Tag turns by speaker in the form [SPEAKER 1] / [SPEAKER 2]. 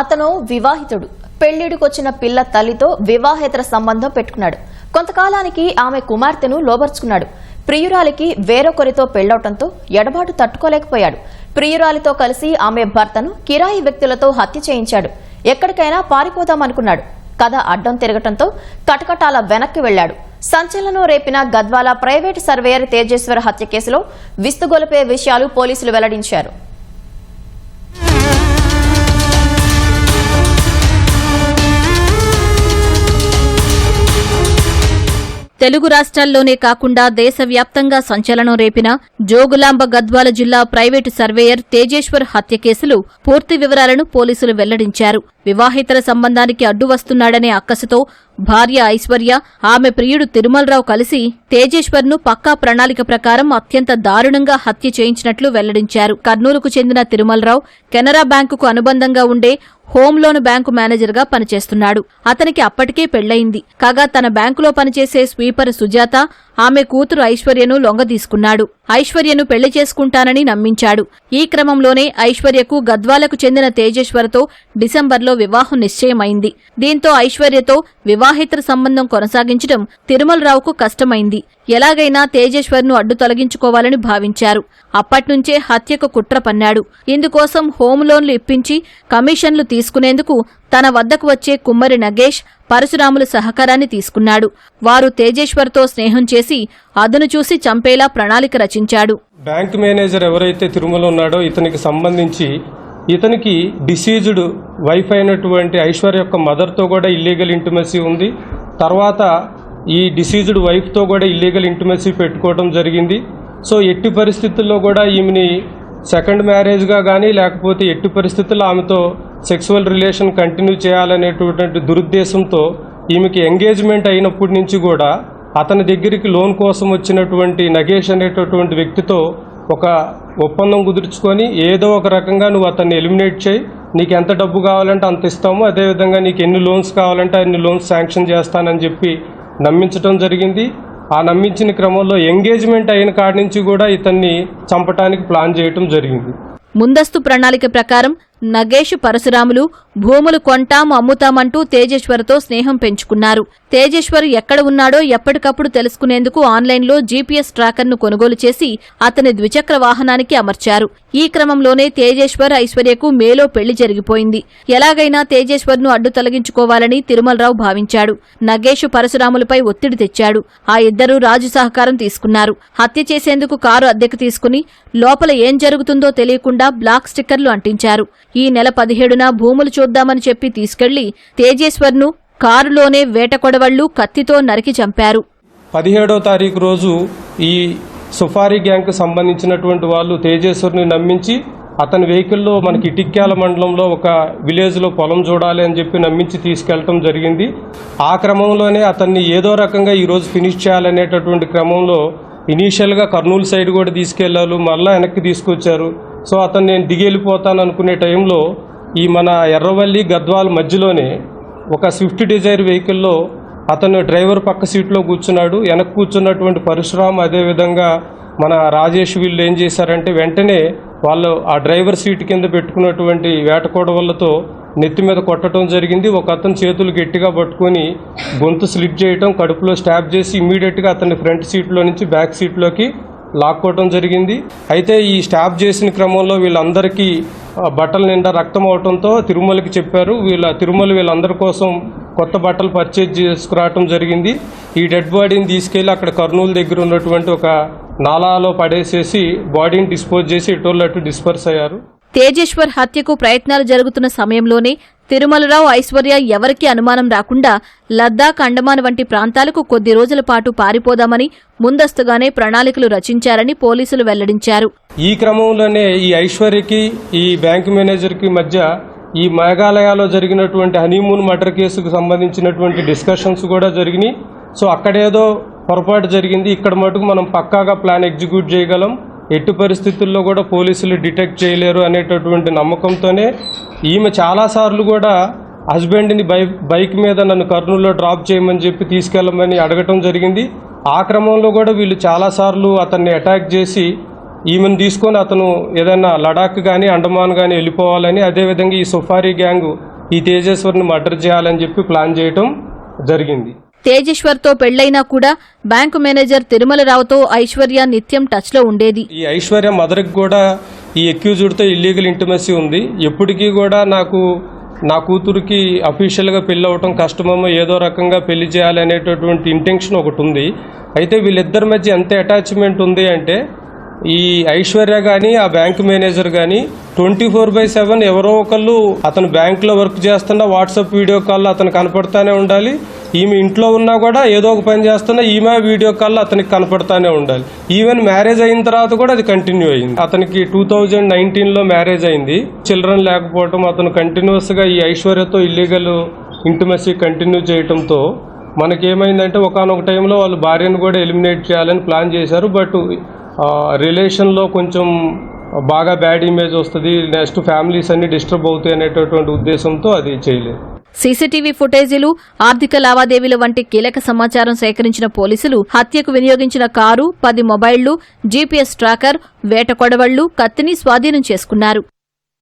[SPEAKER 1] అతను వివాహితుడు. పెళ్ళిడికొచ్చిన పిల్ల తల్లితో వివాహేతర సంబంధం పెట్టుకున్నాడు. కొంతకాలానికి ఆమె కుమార్తెను లోబర్చుకున్నాడు. ప్రియురాలికి వేరొకరితో పెళ్ళవటంతో ఎడబాటు తట్టుకోలేకపోయాడు. ప్రియురాలితో కలిసి ఆమె భర్తను కిరాయి వ్యక్తులతో హత్య చేయించాడు. ఎక్కడికైనా పారిపోదామనుకున్నాడు. కథ అడ్డం తిరగటంతో కటకటాల వెనక్కి వెళ్ళాడు సంచలనం రేపిన గద్వాల ప్రైవేటు సర్వేయర్ తేజేశ్వర హత్య కేసులో విస్తుగొలిపే విషయాలు పోలీసులు వెల్లడించారు.
[SPEAKER 2] తెలుగు రాష్ట్రాల్లోనే కాకుండా దేశవ్యాప్తంగా సంచలనం రేపిన జోగులాంబ గద్వాల జిల్లా ప్రైవేటు సర్వేయర్ తేజేశ్వర్ హత్య కేసులు పూర్తి వివరాలను పోలీసులు వెల్లడించారు. వివాహేతర సంబంధానికి అడ్డు వస్తున్నాడనే అక్కసుతో భార్య ఐశ్వర్య ఆమె ప్రియుడు తిరుమలరావు కలిసి తేజేశ్వర్ను పక్కా ప్రణాళిక ప్రకారం అత్యంత దారుణంగా హత్య చేయించినట్లు వెల్లడించారు. కర్నూలుకు చెందిన తిరుమలరావు కెనరా బ్యాంకుకు అనుబంధంగా ఉండే హోమ్ లోన్ బ్యాంకు మేనేజర్గా పనిచేస్తున్నాడు. అతనికి అప్పటికే పెళ్ళయింది కాగా తన బ్యాంకులో పనిచేసే స్వీపర్ సుజాత ఆమె కూతురు ఐశ్వర్యను లొంగదీసుకున్నాడు ఐశ్వర్యను పెళ్ళి చేసుకుంటానని నమ్మించాడు. ఈ క్రమంలోనే ఐశ్వర్యకు గద్వాలకు చెందిన తేజేశ్వర్తో డిసెంబర్లో వివాహం నిశ్చయమైంది. దీంతో ఐశ్వర్యతో వివాహేతర సంబంధం కొనసాగించడం తిరుమలరావుకు కష్టమైంది. ఎలాగైనా తేజేశ్వర్ను అడ్డు తొలగించుకోవాలని భావించారు. అప్పట్నుంచే హత్యకు కుట్ర పన్నాడు. ఇందుకోసం హోమ్ లోన్లు ఇప్పించి కమిషన్లు తీసుకునేందుకు తన వద్దకు వచ్చే కుమ్మరి నగేష్ పరశురాముల సహకారాన్ని తీసుకున్నాడు. వారు తేజేశ్వర్తో స్నేహం చేసి అదును చూసి చంపేలా ప్రణాళిక రచించాడు.
[SPEAKER 3] బ్యాంక్ మేనేజర్ ఎవరైతే తిరుమల ఉన్నాడో ఇతనికి సంబంధించి ఇతనికి డిసీజ్డ్ వైఫ్ అయినటువంటి ఐశ్వర్య యొక్క మదర్తో కూడా ఇల్లీగల్ ఇంటిమసీ ఉంది. తర్వాత ఈ డిసీజ్డ్ వైఫ్తో కూడా ఇల్లీగల్ ఇంటిమసీ పెట్టుకోవడం జరిగింది. సో ఎట్టి పరిస్థితుల్లో కూడా ఈమెని సెకండ్ మ్యారేజ్గా కానీ లేకపోతే ఎట్టి పరిస్థితుల్లో ఆమెతో సెక్సువల్ రిలేషన్ కంటిన్యూ చేయాలనేటువంటి దురుద్దేశంతో ఈమెకి ఎంగేజ్మెంట్ అయినప్పటి నుంచి కూడా అతని దగ్గరికి లోన్ కోసం వచ్చినటువంటి నగేష్ అనేటటువంటి వ్యక్తితో ఒక ఒప్పందం కుదుర్చుకొని ఏదో ఒక రకంగా నువ్వు అతన్ని ఎలిమినేట్ చేయి నీకు ఎంత డబ్బు కావాలంటే అంత ఇస్తాము అదేవిధంగా నీకు ఎన్ని లోన్స్ కావాలంటే అన్ని లోన్స్ శాంక్షన్ చేస్తానని చెప్పి నమ్మించడం జరిగింది. ఆ నమ్మించిన క్రమంలో ఎంగేజ్మెంట్ అయిన కాడి నుంచి కూడా ఇతన్ని చంపటానికి ప్లాన్ చేయటం జరిగింది.
[SPEAKER 2] ముందస్తు ప్రణాళిక ప్రకారం నగేష్ పరశురాములు భూములు కొంటాం అమ్ముతామంటూ తేజేశ్వర్తో స్నేహం పెంచుకున్నారు. తేజేశ్వర్ ఎక్కడ ఉన్నాడో ఎప్పటికప్పుడు తెలుసుకునేందుకు ఆన్లైన్లో జీపీఎస్ ట్రాకర్ను కొనుగోలు చేసి అతని ద్విచక్ర వాహనానికి అమర్చారు. ఈ క్రమంలోనే తేజేశ్వర్ ఐశ్వర్యకు మేలో పెళ్ళి జరిగిపోయింది. ఎలాగైనా తేజేశ్వర్ను అడ్డు తొలగించుకోవాలని తిరుమలరావు భావించాడు. నగేష్ పరశురాములపై ఒత్తిడి తెచ్చాడు. ఆ ఇద్దరూ రాజు సహకారం తీసుకున్నారు. హత్య చేసేందుకు కారు అద్దెకు తీసుకుని లోపల ఏం జరుగుతుందో తెలియకుండా బ్లాక్ స్టిక్కర్లు అంటించారు. ఈ నెల పదిహేడున భూములు చూద్దామని చెప్పి తీసుకెళ్ళి తేజేశ్వర్ను కారులోనే వేటకొడవళ్ళు కత్తితో నరికి చంపారు.
[SPEAKER 3] పదిహేడో తారీఖు రోజు ఈ సుఫారీ గ్యాంగ్కు సంబంధించినటువంటి వాళ్ళు తేజేశ్వర్ని నమ్మించి అతని వెహికల్లో మనకి ఇటిక్యాల మండలంలో ఒక విలేజ్లో పొలం చూడాలి అని చెప్పి నమ్మించి తీసుకెళ్ళటం జరిగింది. ఆ క్రమంలోనే అతన్ని ఏదో రకంగా ఈరోజు ఫినిష్ చేయాలనేటటువంటి క్రమంలో ఇనీషియల్గా కర్నూలు సైడ్ కూడా తీసుకెళ్ళారు. మళ్ళీ వెనక్కి తీసుకొచ్చారు. సో అతను నేను దిగి వెళ్ళిపోతాను అనుకునే టైంలో ఈ మన ఎర్రవల్లి గద్వాల్ మధ్యలోనే ఒక స్విఫ్ట్ డిజైర్ వెహికల్లో అతను డ్రైవర్ పక్క సీట్లో కూర్చున్నాడు. వెనక్కి కూర్చున్నటువంటి పరశురామ్ అదేవిధంగా మన రాజేష్ వీళ్ళు ఏం చేశారంటే వెంటనే వాళ్ళు ఆ డ్రైవర్ సీట్ కింద పెట్టుకున్నటువంటి వేటకోడవలతో నెత్తి మీద కొట్టడం జరిగింది. ఒక అతను చేతులు గట్టిగా పట్టుకొని గొంతు స్లిప్ చేయటం కడుపులో స్టాప్ చేసి ఇమ్మీడియట్గా అతన్ని ఫ్రంట్ సీట్లో నుంచి బ్యాక్ సీట్లోకి లాక్కోవటం జరిగింది. అయితే ఈ స్టాప్ చేసిన క్రమంలో వీళ్ళందరికీ బట్టల నిండా రక్తం అవటంతో తిరుమలకి చెప్పారు. వీళ్ళ తిరుమల వీళ్ళందరి కోసం కొత్త బట్టలు పర్చేజ్ చేసుకురావటం జరిగింది. ఈ డెడ్ బాడీని తీసుకెళ్ళి అక్కడ కర్నూలు దగ్గర ఉన్నటువంటి ఒక నాలాలో పడేసేసి బాడీని డిస్పోజ్ చేసి ఇటోళ్ళు అటు డిస్పర్స్ అయ్యారు.
[SPEAKER 2] తేజేశ్వర్ హత్యకు ప్రయత్నాలు జరుగుతున్న సమయంలోనే తిరుమలరావు ఐశ్వర్య ఎవరికీ అనుమానం రాకుండా లద్దాఖ్ అండమాన్ వంటి ప్రాంతాలకు కొద్ది రోజుల పాటు పారిపోదామని ముందస్తుగానే ప్రణాళికలు రచించారని పోలీసులు వెల్లడించారు.
[SPEAKER 3] ఈ క్రమంలోనే ఈ ఐశ్వర్యకి ఈ బ్యాంకు మేనేజర్కి మధ్య ఈ మేఘాలయాలో జరిగినటువంటి హనీమూన్ మర్డర్ కేసుకు సంబంధించినటువంటి డిస్కషన్స్ కూడా జరిగినాయి. సో అక్కడేదో పొరపాటు జరిగింది. ఇక్కడ మటుకు మనం పక్కాగా ప్లాన్ ఎగ్జిక్యూట్ చేయగలం. ఎట్టి పరిస్థితుల్లో కూడా పోలీసులు డిటెక్ట్ చేయలేరు అనేటటువంటి నమ్మకంతోనే ఈమె చాలాసార్లు కూడా హస్బెండ్ని బై బైక్ మీద నన్ను కర్నూలులో డ్రాప్ చేయమని చెప్పి తీసుకెళ్ళమని అడగటం జరిగింది. ఆ క్రమంలో కూడా వీళ్ళు చాలాసార్లు అతన్ని అటాక్ చేసి ఈమెను తీసుకొని అతను ఏదైనా లడాక్ కానీ అండమాన్ కానీ వెళ్ళిపోవాలని అదేవిధంగా ఈ సుఫారీ గ్యాంగ్ ఈ తేజేశ్వర్ని మర్డర్ చేయాలని చెప్పి ప్లాన్ చేయటం జరిగింది.
[SPEAKER 2] తేజేశ్వర్తో పెళ్ళైనా కూడా బ్యాంకు మేనేజర్ తిరుమలరావుతో ఐశ్వర్య నిత్యం టచ్లో ఉండేది.
[SPEAKER 3] ఈ ఐశ్వర్య మదర్కి కూడా ఈ అక్యూజ్డ్తో ఇల్లీగల్ ఇంటిమసీ ఉంది. ఎప్పటికీ కూడా నాకు నా కూతురికి అఫీషియల్గా పెళ్ళి అవ్వటం కష్టమేమో ఏదో రకంగా పెళ్ళి చేయాలి అనేటటువంటి ఇంటెన్షన్ ఒకటి ఉంది. అయితే వీళ్ళిద్దరి మధ్య ఎంత అటాచ్మెంట్ ఉంది అంటే ఈ ఐశ్వర్య కానీ ఆ బ్యాంక్ మేనేజర్ కానీ ట్వంటీ ఫోర్ బై సెవెన్ ఎవరో ఒకళ్ళు అతను బ్యాంకులో వర్క్ చేస్తున్నా వాట్సాప్ వీడియో కాల్లో అతను కనపడతానే ఉండాలి. ఈమె ఇంట్లో ఉన్నా కూడా ఏదో ఒక పని చేస్తున్నా ఈమె వీడియో కాల్లో అతనికి కనపడతానే ఉండాలి. ఈవెన్ మ్యారేజ్ అయిన తర్వాత కూడా అది కంటిన్యూ అయింది. అతనికి టూ థౌజండ్ నైన్టీన్లో మ్యారేజ్ అయింది. చిల్డ్రన్ లేకపోవటం అతను కంటిన్యూస్గా ఈ ఐశ్వర్యతో ఇల్లీగల్ ఇంటిమసీ కంటిన్యూ చేయడంతో మనకేమైందంటే ఒకనొక టైంలో వాళ్ళు భార్యను కూడా ఎలిమినేట్ చేయాలని ప్లాన్ చేశారు. బట్ రిలేషన్లో కొంచెం బాగా బ్యాడ్ ఇమేజ్ వస్తుంది. నెక్స్ట్ ఫ్యామిలీస్ అన్ని డిస్టర్బ్ అవుతాయి అనేటటువంటి ఉద్దేశంతో అది చేయలేదు.
[SPEAKER 2] సీసీటీవీ ఫుటేజీలు ఆర్థిక లావాదేవీల వంటి కీలక సమాచారం సేకరించిన పోలీసులు హత్యకు వినియోగించిన కారు పది మొబైళ్ళు జీపీఎస్ ట్రాకర్ వేట కొడవళ్ళు కత్తిని స్వాధీనం చేసుకున్నారు.